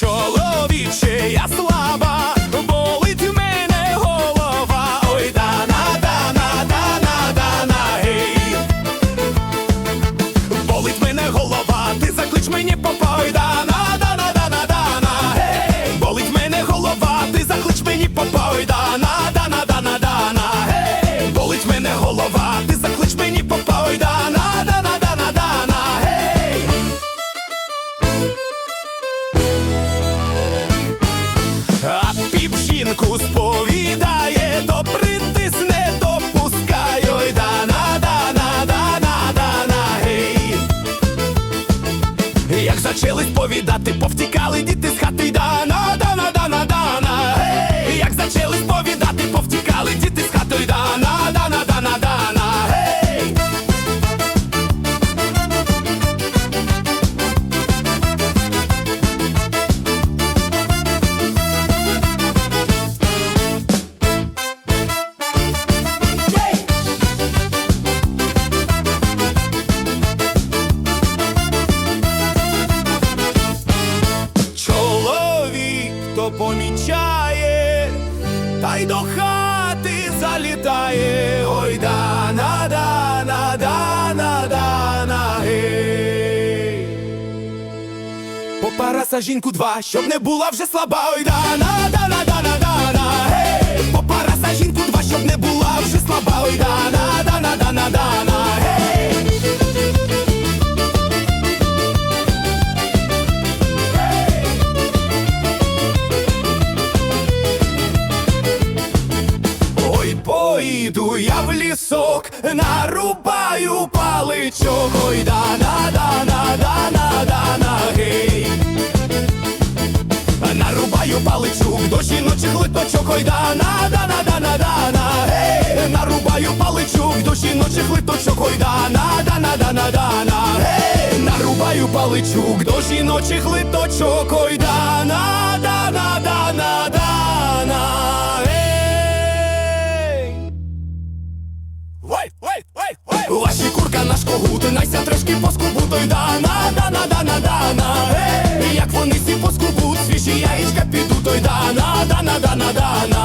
чоловіче, я слаба, болить в мене голова, ой дана, дана, дана, дана, гей, болить мене голова, ти заклич мені попа, ой дана, дана, дана, дана, гей, болить мене голова, ти заклич мені попа, ой дана. Жінку сповідає, то притисне, то пускай, ой, дана, дана, дана, дана, гей. Як зачались повідати, повтікали діти з хати, дана, дана, дана, Помічає, та й до хати залітає. Ой, дана, дана, дана, дана, гей. Попараса жінку два, щоб не була вже слаба. Ой, да на да на да на гей. Я в лісок, нарубаю паличок, ой, дана, дана, дана, дана, гей. Нарубаю паличок до жіночих литочок, ой, дана, дана, дана, дана, гей. Нарубаю паличок до жіночих литочок, ой, дана, дана, дана, дана, гей. Нарубаю паличок до жіночих литочок, ой, дана, найся трошки поскубу, той дана, дана, дана, дана, гей. Як вони всі поскубуть, свіжі яєчка підуть, й дана, дана, дана, дана.